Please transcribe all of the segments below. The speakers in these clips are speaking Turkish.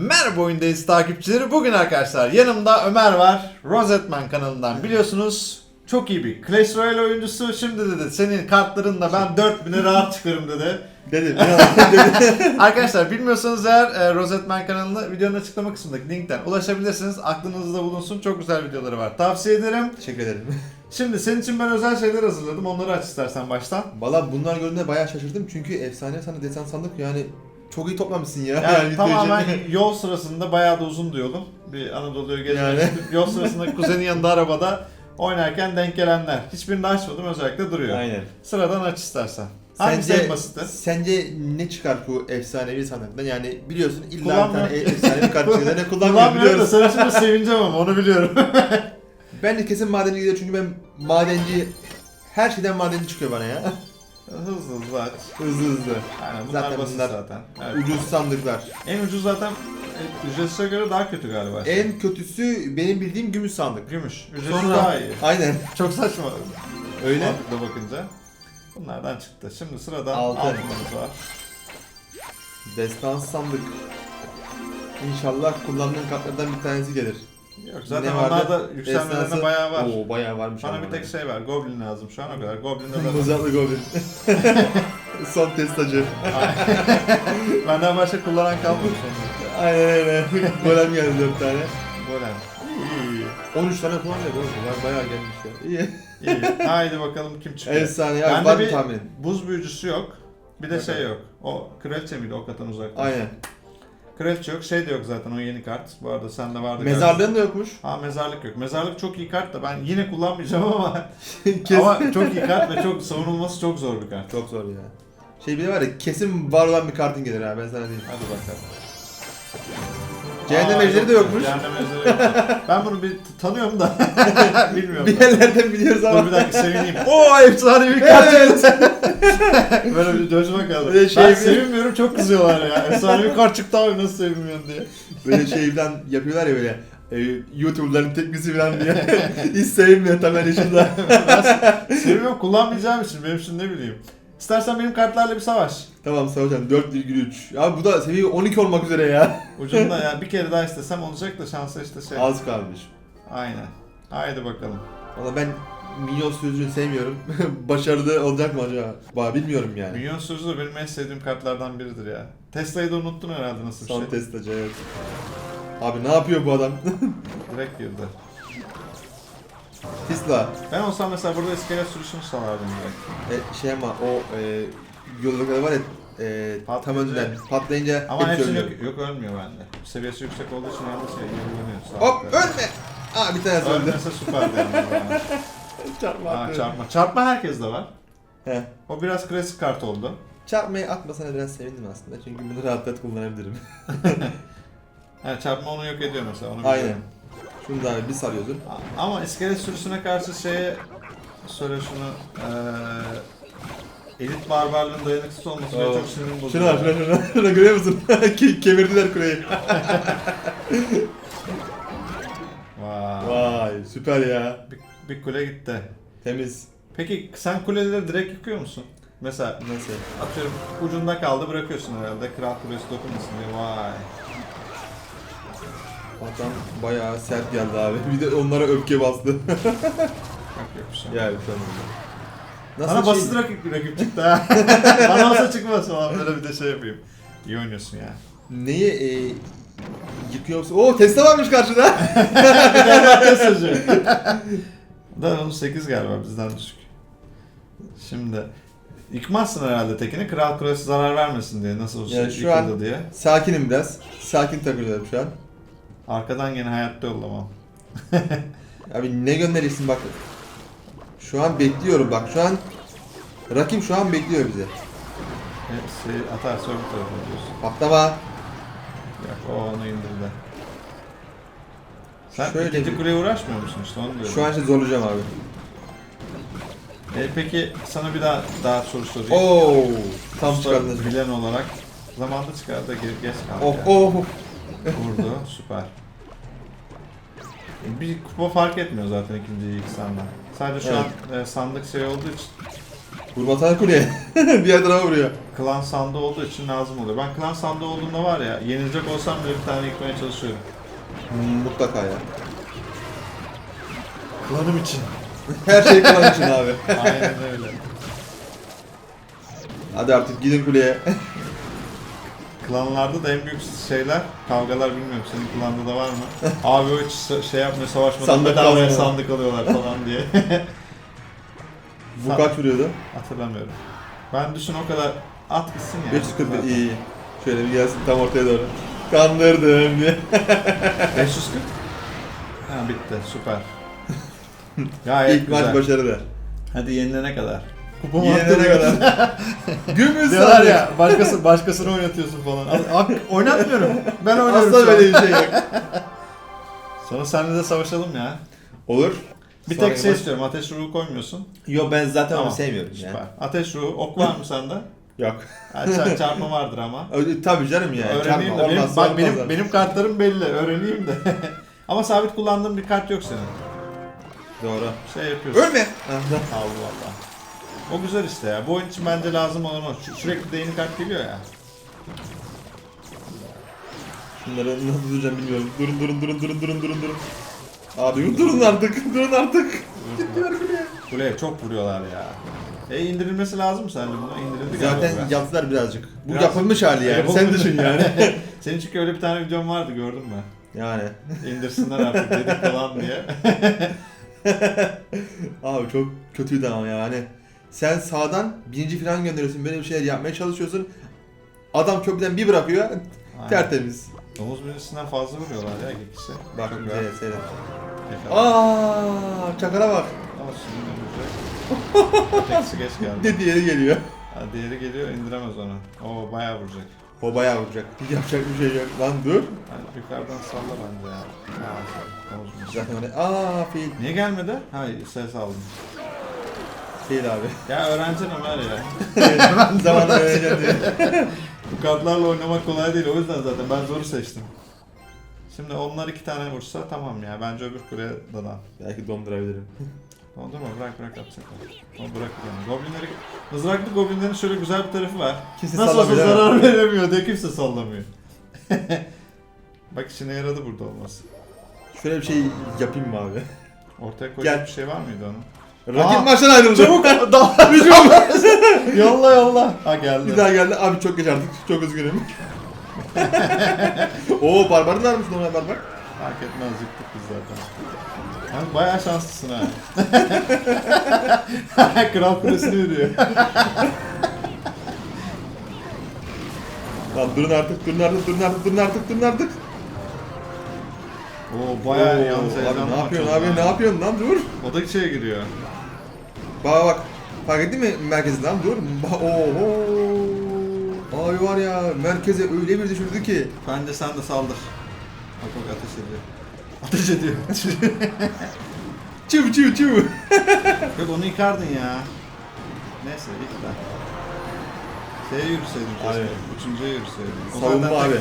Merhaba oyundayız takipçileri. Bugün arkadaşlar yanımda Ömer var. Rosetman kanalından biliyorsunuz. Çok iyi bir Clash Royale oyuncusu. Şimdi dedi senin kartlarınla ben 4000'e rahat çıkarım dedi. Dedim. Arkadaşlar bilmiyorsanız eğer e, Rosetman kanalına videonun açıklama kısmındaki linkten ulaşabilirsiniz. Aklınızda bulunsun. Çok güzel videoları var. Tavsiye ederim. Teşekkür ederim. Şimdi senin için ben özel şeyler hazırladım. Onları aç istersen baştan. Valla bunlar gördüğümde bayağı şaşırdım çünkü efsane sana desen sandık yani çok iyi toplamışsın ya. Yani tamamen yol sırasında bayağı da uzundu yolum. Bir Anadolu'yu gezmek Yani. Yol sırasında kuzenin yanında arabada oynarken denk gelenler. Hiçbirini açmadım özellikle duruyor. Aynen. Sıradan aç istersen. Hangisi Sence, en basiti? sence ne çıkar bu efsanevi sandıktan? Yani biliyorsun illa bir tane e- efsanevi kart çıkıyor. Ne kullanmıyor Kullanmıyorum da biliyoruz. sana şimdi sevineceğim ama onu biliyorum. Ben de kesin madenci gidiyor çünkü ben madenci her şeyden madenci çıkıyor bana ya. Hızlı hızlı aç. hızlı hızlı. Aynen bunlar Zaten basit bunlar zaten. Evet. Ucuz sandıklar. En ucuz zaten e, ücretsize göre daha kötü galiba. En kötüsü benim bildiğim gümüş sandık. Gümüş. Ücretsiz Sonra daha iyi. aynen Çok saçma. öyle. Mantıkla bakınca. Bunlardan çıktı. Şimdi sırada Altın. altınımız var. Destan sandık. İnşallah kullandığın kartlardan bir tanesi gelir. Yok zaten Ne vardı? onlar da yükselmelerine Destansı- bayağı var. Oo bayağı varmış. Bana ama bir tek şey var. Goblin lazım şu an o kadar. Goblin'de de Mızraklı Goblin. Son testacı. Benden başka kullanan kalmamış onun. Aynen öyle. Golem geldi 4 tane. Golem. İyi iyi. 13 tane kullanıyor oğlum. Bunlar bayağı gelmiş ya. İyi. iyi. Haydi bakalım kim çıkıyor. Efsane ya. Bende Var mı bir tahmin? buz büyücüsü yok. Bir de Yok şey abi. yok. O kraliçe miydi o katan uzakta? Aynen. Kraliçe yok. Şey de yok zaten o yeni kart. Bu arada sende vardı. Mezarlığın da yokmuş. Ha mezarlık yok. Mezarlık çok iyi kart da ben yine kullanmayacağım ama ama çok iyi kart ve çok savunulması çok zor bir kart. Çok zor ya. Şey bir de var ya kesin var olan bir kartın gelir ha ben sana diyeyim. Hadi bakalım. Cehennem ejderi de yok. yokmuş. Cehennem ejderi. Ben bunu bir tanıyorum da bilmiyorum. Bir da. yerlerden biliyoruz Dur ama. bir dakika sevineyim. Oo efsane bir kart. Evet. Böyle bir coşma kaldı. Böyle şey ben bir- sevinmiyorum çok kızıyorlar ya. Efsane bir kart çıktı abi nasıl sevinmiyorsun diye. Böyle şey falan yapıyorlar ya böyle. E, YouTuber'ların teknisi falan diye. Hiç sevmiyor temel yaşında. Ben seviyorum kullanmayacağım için benim için ne bileyim. İstersen benim kartlarla bir savaş. Tamam Savaşan 4,3. Ya bu da seviye 12 olmak üzere ya. Ucunda ya bir kere daha istesem olacak da şansa işte şey. Az kalmış. Aynen. Haydi bakalım. Valla ben minyon sürücünü sevmiyorum. Başarılı olacak mı acaba? Ba bilmiyorum yani. Milyon sürücü de benim en sevdiğim kartlardan biridir ya. Tesla'yı da unuttun herhalde nasıl bir Son şey. testacı evet. Abi ne yapıyor bu adam? Direkt girdi. Tesla. Ben olsam mesela burada iskelet sürüşünü salardım direkt. E, şey ama o e, yolda kadar var ya e, tam Patlayınca- önden patlayınca Ama hepsi ölüyor. yok, yok ölmüyor bende. Seviyesi yüksek olduğu için yalnız şey yürüyemiyor. Hop ölme! Aa bir tanesi öldü. Ölmese süperdi yani. Çarpma Aa, çarpma. Çarpma herkeste var. He. O biraz klasik kart oldu. Çarpmayı atmasana biraz sevindim aslında çünkü bunu rahat rahat kullanabilirim. Yani çarpma onu yok ediyor mesela. Onu Aynen. biliyorum. Şunu da bir sarıyorsun. A- Ama iskelet sürüsüne karşı şeye söyle şunu eee elit barbarlığın dayanıksız olması beni çok sinirim bozuyor. Şunu al şunu şunu. Şunu görüyor musun? Ke- Kemirdiler kuleyi. Vay. Vay süper ya. Bir, bir kule gitti. Temiz. Peki sen kuleleri direkt yıkıyor musun? Mesela Nasıl? atıyorum ucunda kaldı bırakıyorsun herhalde. Kral kulesi dokunmasın diye. Vay. Adam bayağı sert geldi abi. Bir de onlara öfke bastı. Yok yok bir şey. yani şu öyle. Bana şey- basit rakip, rakip çıktı ha. Bana olsa çıkmaz falan böyle bir de şey yapayım. İyi oynuyorsun ya. Neyi e, yıkıyor musun? Oo Tesla varmış karşıda. Mesajı. da onun 8 galiba bizden düşük. Şimdi yıkmazsın herhalde tekini. Kral kulesi zarar vermesin diye. Nasıl olsa Yani şu an- diye. Sakinim biraz. Sakin takılıyorum şu an. Arkadan yine hayatta yollamam. Abi ne gönderirsin bak. Şu an bekliyorum bak şu an rakip şu an bekliyor bizi. Hepsi atarsa öbür tarafa diyorsun. Patlama. Yok o onu indirdi. Sen Şöyle ikinci bir- kuleye uğraşmıyor musun işte onu diyorum. Şu an işte zorlayacağım abi. E, peki sana bir daha daha soru sorayım. Oo, tam Usta çıkardınız. Bilen olarak zamanda çıkardı gelip geç kaldı. Oh yani. oh. Vurdu süper. Bir kupa fark etmiyor zaten ikinciyi ilk senden. Sadece şu Evet. an e, sandık şey olduğu için Vurmasana kuleye. Diğer tarafa vuruyor. Klan sandığı olduğu için lazım oluyor. Ben klan sandığı olduğunda var ya yenilecek olsam bile bir tane yıkmaya çalışıyorum. Hmm, mutlaka ya. Klanım için. Her şey klan için abi. Aynen öyle. Hadi artık gidin kuleye. Klanlarda da en büyük şeyler, kavgalar bilmiyorum senin klanda da var mı? Abi o hiç sa- şey yapmıyor savaşmadan Sandık bedavaya almıyor. sandık alıyorlar falan diye. Bu kaç vuruyordu? Hatırlamıyorum. Ben düşün o kadar at gitsin ya. 540 iyi iyi. Şöyle bir gelsin tam ortaya doğru. Kandırdım diye. 540? Ha bitti süper. Gayet İlk güzel. maç başarılı. Hadi yenilene kadar. Kupa Yenene kadar. Gümüş Diyorlar ya başkası başkasını oynatıyorsun falan. Ak, oynatmıyorum. Ben oynuyorum Asla böyle bir şey yok. Sonra seninle de savaşalım ya. Olur. Bir Sonra tek şey istiyorum. Ateş ruhu koymuyorsun. Yo ben zaten Tamam, onu sevmiyorum Süper. ya. Ateş ruhu. Ok var mı sende? Yok. Ha, çar- çarpma vardır ama. Ö- Tabii canım ya. Öğreneyim Çarpma, de. Benim, olmazsa bak benim, benim kartlarım belli. Öğreneyim de. ama sabit kullandığım bir kart yok senin. Doğru. Şey yapıyorsun. Ölme. Allah Allah. O güzel işte ya. Bu oyun için bence lazım olan o. Sü- Sürekli de yeni kart geliyor ya. Şunları nasıl duracağım bilmiyorum. Durun durun durun durun durun durun durun. Abi durun artık. Durun artık. Gittiler bile. Kuleye çok vuruyorlar ya. E indirilmesi lazım mı sence buna? İndirildi galiba Zaten biraz. yaptılar birazcık. Bu Biraz- yapılmış hali yani. Yapılmış. Sen düşün yani. Senin çünkü öyle bir tane videon vardı gördün mü? yani. İndirsinler artık dedik falan diye. Abi çok kötüydü ama yani. Sen sağdan birinci falan gönderiyorsun. Böyle bir şeyler yapmaya çalışıyorsun. Adam köprüden bir bırakıyor. Aynen. Tertemiz. Domuz birisinden fazla vuruyorlar ya kişi. Bak Çok seyret. Aaa çakala bak. Ama şimdi vuracak. Ötekisi geç geldi. Ne diğeri geliyor. Ha, diğeri geliyor indiremez onu. Oo bayağı vuracak. O bayağı vuracak. Yapacak bir şey yok. Lan dur. Yani yukarıdan salla bence ya. Domuz birisi. Zaten öyle. Aa fiil. Niye gelmedi? Ha ses aldım. Fiil abi. Ya öğrencin Ömer ya. Zaman vereceğim diye. Bu kartlarla oynamak kolay değil o yüzden zaten ben zoru seçtim. Şimdi onlar iki tane vursa tamam ya bence öbür kuleye dadan. Belki dondurabilirim. Dondurma bırak bırak atacak o. O bırak yani. Goblinleri, mızraklı goblinlerin şöyle güzel bir tarafı var. Kimse Nasıl olsa sallamıyor, değil zarar veremiyor diye kimse sallamıyor. Bak işine yaradı burada olması. Şöyle bir şey yapayım mı abi? Ortaya koyacak Gel. bir şey var mıydı onun? Rakip Aa, maçtan ayrıldı. Çabuk daha yolla yolla. Ha geldi. Bir daha geldi. Abi çok geç artık. Çok üzgünüm. Oo barbar da varmış normal barbar. Fark etmez yıktık biz zaten. Abi bayağı şanslısın ha. Kral kulesini yürüyor. Lan durun artık, durun artık, durun artık, durun artık, durun artık. Oo bayağı Oo, yalnız Abi ne yapıyorsun abi, ne yapıyorsun lan dur. O da içeri giriyor. Bak bak. Fark ettin mi merkezi lan dur. Oho. Abi var ya merkeze öyle bir düşürdü ki. Bence sen de saldır. Bak bak ateş ediyor. Ateş ediyor. Çiv çiv çiv. Yok onu yıkardın ya. Neyse yık da. Şeye yürüseydin keşke. Abi. Üçüncüye yürüseydin. O Savunma zaten abi.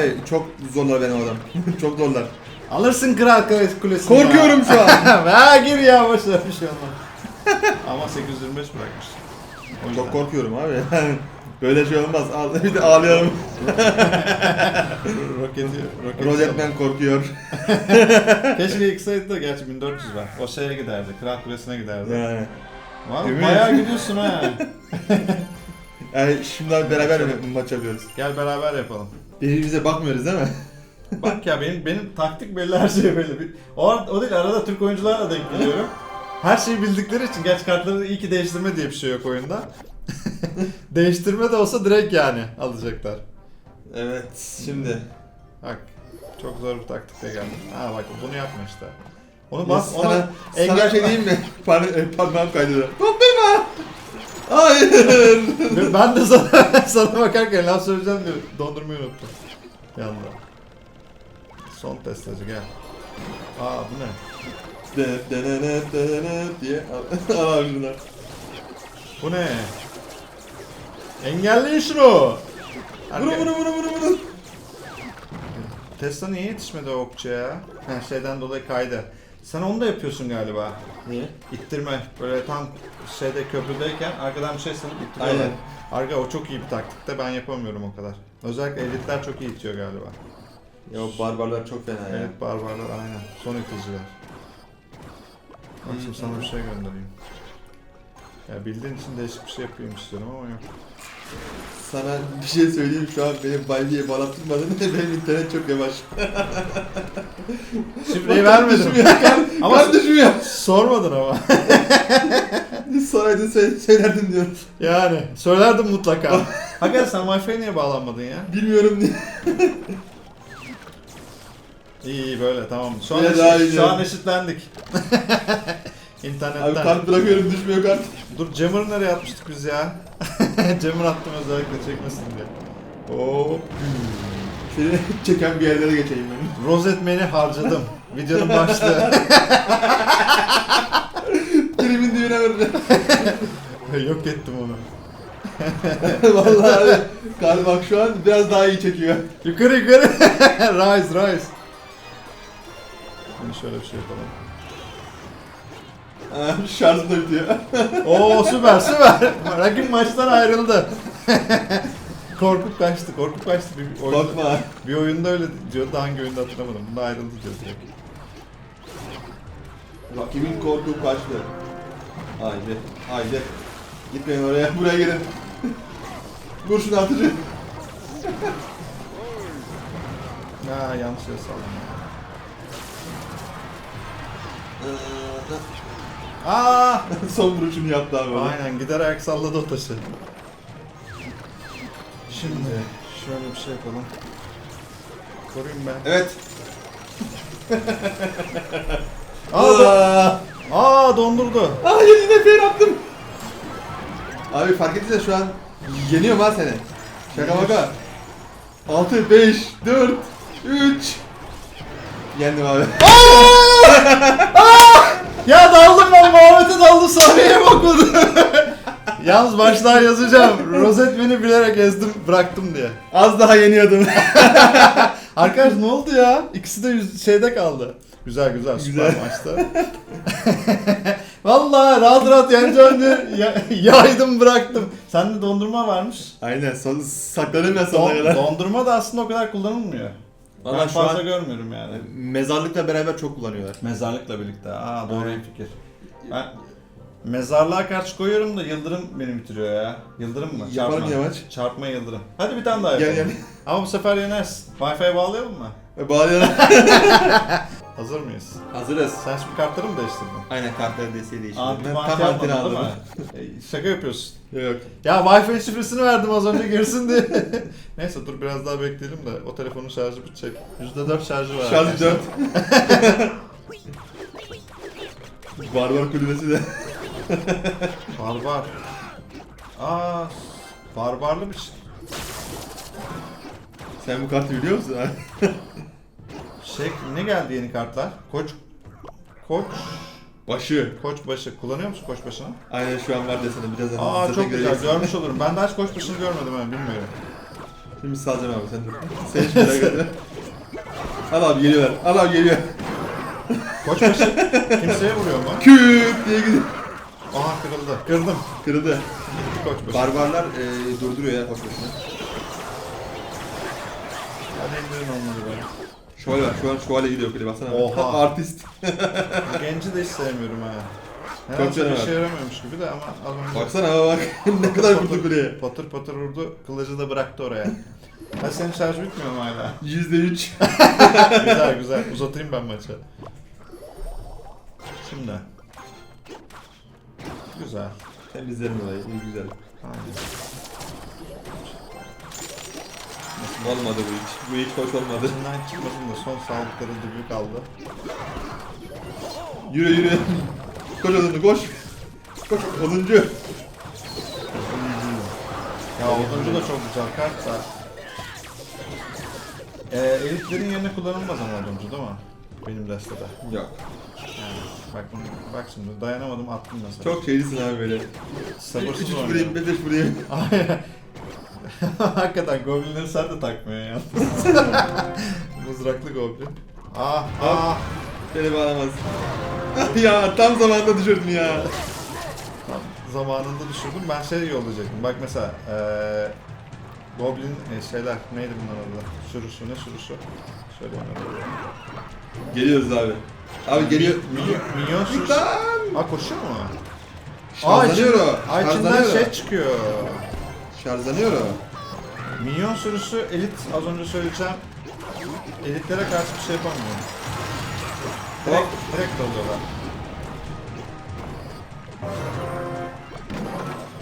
Abi çok zorlar beni o adam. çok zorlar. Alırsın kral kulesini Korkuyorum şu an. ha gir ya boşver bir şey olmaz. Ama 825 bırakmış. O yüzden. Çok korkuyorum abi. Böyle şey olmaz. Al- Bir de ağlayalım. Roketi, roketi Rozetman korkuyor. Keşke yıksaydı da gerçi 1400 var. O şeye giderdi, Kral Kulesi'ne giderdi. Yani. Vallahi Değil mi? bayağı gidiyorsun ha. Yani şimdi abi beraber mi maç yapıyoruz? Gel beraber yapalım. Birbirimize bakmıyoruz değil mi? Bak ya benim benim taktik belli, her şey belli. Bir- O, o değil arada Türk oyuncularla denk geliyorum. Her şeyi bildikleri için gerçi kartları iyi ki değiştirme diye bir şey yok oyunda. değiştirme de olsa direkt yani alacaklar. Evet. Şimdi. Bak çok zor bir taktikle geldim. Ha bak bunu yapma işte. Onu bas, sana, ona sana şey diyeyim mi? Par e, parmağım kaydı. Dondurma! Hayır! Ben de sana, sana bakarken laf söyleyeceğim diye dondurmayı unuttum. Yanda. Son testacı gel. Aa bu ne? Dene dene diye şunu. Bu ne? Engelleyin şunu. Vurun vurun vurun vurun vurun. Tesla niye yetişmedi o okçuya? Ha şeyden dolayı kaydı. Sen onu da yapıyorsun galiba. Niye? İttirme. Böyle tam şeyde köprüdeyken arkadan bir şey sanıp ittiriyorlar. Aynen. Arka o çok iyi bir taktik de ben yapamıyorum o kadar. Özellikle elitler çok iyi itiyor galiba. Ya o barbarlar çok fena ya. Evet barbarlar aynen. Son iticiler. Şimdi sana bir şey göndereyim. Ya bildiğin için değişik bir şey yapayım istiyorum ama yok. Sana bir şey söyleyeyim şu an benim Baldi'ye bağlattırmadın benim internet çok yavaş. Şifreyi vermedim. Ama- kar düşmüyor. Sormadın ama. Soraydın söyle, söylerdin diyorum. Yani söylerdim mutlaka. Hakikaten sen Wi-Fi'ye niye bağlanmadın ya? Bilmiyorum diye. İyi iyi böyle tamam. Şu an, eşit- iyi şu an eşitlendik. İnternetten. Abi kart bırakıyorum düşmüyor kart. Dur Jammer'ı nereye atmıştık biz ya? Jammer attım özellikle çekmesin diye. Oo. Seni çeken bir yerlere geçeyim ben. Rozetmen'i harcadım. Videonun başlığı. Trimin dibine vereceğim. Yok ettim onu. Vallahi abi. Kar bak şu an biraz daha iyi çekiyor. Yukarı yukarı. rise rise. Şimdi şöyle bir şey yapalım. Aa, Şarjım da bitiyor. Oo süper süper. Rakip maçtan ayrıldı. Korkup kaçtı, korkup kaçtı. Bir oyunda, Bakma. bir oyunda öyle diyordu, hangi oyunda hatırlamadım. Bunda ayrıldı diyor direkt. Rakibin korkup kaçtı. Haydi. Haydi. Gitmeyin oraya. Buraya gelin. Vur şunu atıcı. Ya yanlış yere saldım. Aa! Son vuruşunu yaptı abi. Aynen gider ayak salladı o taşı. Şimdi şöyle bir şey yapalım. Koruyayım ben. Evet. Aa, Aa dondurdu. Hayır yine fair attım. Abi fark ettiysen şu an yeniyorum ha seni. Şaka baka. 6, 5, 4, 3. Yendim abi. Ya daldım ben Muhammed'e daldım sahneye bakmadım. Yalnız başlığa yazacağım. Rozetmen'i bilerek ezdim bıraktım diye. Az daha yeniyordum. Arkadaş ne oldu ya? İkisi de yüz- şeyde kaldı. Güzel güzel süper Güzel. maçta. Vallahi rahat rahat yeneceğim diye ya- yaydım bıraktım. Sende dondurma varmış. Aynen son, sakladım ben sonuna Don- kadar. dondurma da aslında o kadar kullanılmıyor. Ben Valla şu fazla an görmüyorum yani. mezarlıkla beraber çok kullanıyorlar. Mezarlıkla birlikte. Aa doğru Aynen. bir fikir. Ben mezarlığa karşı koyuyorum da Yıldırım beni bitiriyor ya. Yıldırım mı? Yapalım Çarpma. yavaş. Çarpma Yıldırım. Hadi bir tane daha Gel yapalım. gel. Ama bu sefer yenersin. Wi-Fi bağlayalım mı? E, Bağlayalım. Hazır mıyız? Hazırız. Sen şimdi kartları mı değiştirdin? Aynen kartları desteği değiştirdim. Anti Ben antini değil aldım. E, Şaka yapıyorsun. Yok. Ya Wi-Fi şifresini verdim az önce girsin diye. Neyse dur biraz daha bekleyelim de o telefonun şarjı bitecek. %4 şarjı var. Şarj arkadaşlar. 4. Barbar kulübesi de. Barbar. Aa, barbarlı bir şey. Sen bu kartı biliyor musun abi? Şey ne geldi yeni kartlar? Koç Koç Başı. Koç başı kullanıyor musun koç başını? Aynen şu an var desene birazdan. Aa zaten çok güzel görmüş olurum. Ben daha hiç koç başını görmedim ben bilmiyorum. Şimdi salacağım abi sen dur. Sen hiç merak etme. Al abi geliyorlar. Al abi geliyor. Koç başı kimseye vuruyor mu? Küt diye gidiyor. Aha kırıldı. Kırdım. Kırıldı. Koç başı. Barbarlar e, durduruyor ya koşmasını. Hadi indirin onları be. Şövalye var. Şu an şövalye gidiyor kule baksana. Oha. Artist. Genci de hiç sevmiyorum ha. Çok Nedense bir canavar. şey yaramıyormuş gibi de ama az önce Baksana bak. ne kadar vurdu kuleye. patır patır vurdu. Kılıcı da bıraktı oraya. Hadi senin şarj bitmiyor mu hala? Yüzde üç. güzel güzel. Uzatayım ben maçı. Şimdi. Güzel. Temizlerim olayı. İyi güzel. Aynen. Olmadı bu hiç. Bu hiç hoş olmadı. Bundan çıkmadım da son sağlıkları dübü kaldı. Yürü yürü. Koş odunu koş. Koş oduncu. Ya oduncu da çok güzel kart da. Ee, elitlerin yerine kullanılmaz ama oduncu değil mi? Benim destede. Yok. Yani bak, bak şimdi dayanamadım attım mesela. Çok şeylisin abi böyle. sabırsız 3 3 oynuyorum. vurayım, 5 5 vurayım. Aynen. Hakikaten goblinleri sen de takmıyorsun ya. Mızraklı goblin. Ah ah. Beni bağlamaz. ya tam zamanında düşürdün ya. Tam zamanında düşürdüm. Ben şey yollayacaktım. Bak mesela eee Goblin e, şeyler neydi bunlar adı? Sürüsü ne sürüsü? Söyleyemiyorum. Geliyoruz abi. Abi geliyor. Minyon, minyon sürüsü. Lan! Aa koşuyor mu? Şarjlanıyor içinden- o. Aa içinden şey çıkıyor. Şarjlanıyor o. Minyon sürüsü elit az önce söyleyeceğim. Elitlere karşı bir şey yapamıyor. Direkt, direkt dalıyorlar.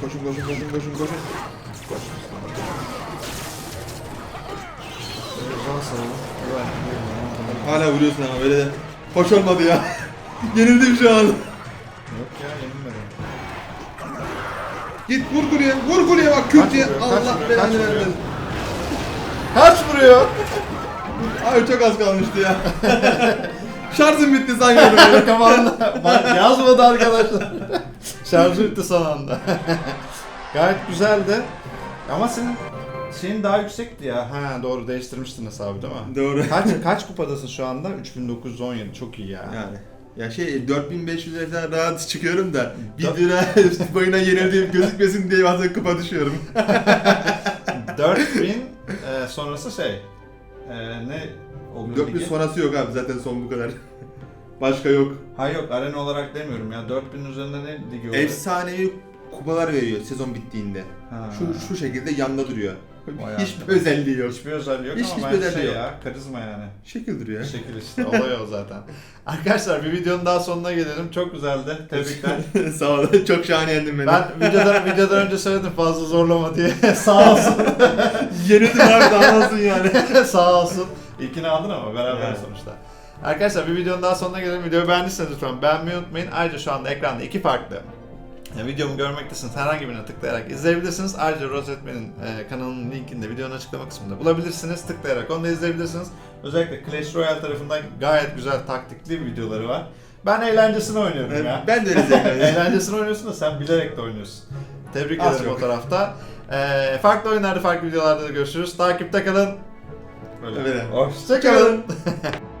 Koşun koşun koşun koşun koşun. Güzel sarılım. Güven. Hala vuruyorsun ama böyle de. Hoş olmadı ya. Yenildim şu an. Git vur kuleye. Vur kuleye bak Kaç küt diye. vuruyor, kaç Allah vuruyor, kaç belanı vuruyor? Kaç vuruyor? Abi çok az kalmıştı ya. Şarjım bitti böyle. Kafamda Bak, yazmadı arkadaşlar. Şarjı bitti son anda. Gayet güzeldi. Ama senin şeyin daha yüksekti ya. Ha doğru değiştirmiştin hesabı değil mi? Doğru. Kaç kaç kupadasın şu anda? 3917 çok iyi ya. Yani. Ya şey 4500 liradan rahat çıkıyorum da Dört- 1 lira boyuna yenildiğim gözükmesin diye bazen kupa düşüyorum. 4000 e, sonrası şey. E, ne oluyor 4000 ligi? sonrası yok abi zaten son bu kadar. Başka yok. Ha yok arena olarak demiyorum ya. 4000 üzerinde ne ligi oluyor? Efsanevi kupalar veriyor sezon bittiğinde. Ha. Şu şu şekilde yanında duruyor. Vay Hiçbir özelliği yok. Hiçbir özelliği yok Hiç- ama hiçbir bence özelliği şey yok. ya. Karizma yani. Şekil duruyor. Şekil işte. Olay o zaten. Arkadaşlar bir videonun daha sonuna gelelim. Çok güzeldi. Tebrikler. Sağ ol. Çok şahane yendin beni. ben videodan, videodan önce söyledim fazla zorlama diye. Sağ olsun. yenildim abi daha olsun yani. Sağ olsun. İlkini aldın ama beraber Evet. sonuçta. Arkadaşlar bir videonun daha sonuna gelelim. Videoyu beğendiyseniz lütfen beğenmeyi unutmayın. Ayrıca şu anda ekranda iki farklı videomu görmektesiniz. Herhangi birine tıklayarak izleyebilirsiniz. Ayrıca Rosetman'in e, kanalının linkini de videonun açıklama kısmında bulabilirsiniz. Tıklayarak onu da izleyebilirsiniz. Özellikle Clash Royale tarafından gayet güzel taktikli videoları var. Ben eğlencesini oynuyorum ya. ben de öyle. Eğlencesini oynuyorsun da sen bilerek de oynuyorsun. Tebrik Az ederim çok. o tarafta. Ee, farklı oyunlarda, farklı videolarda da görüşürüz. Takipte kalın. Öyle. Hoşçakalın.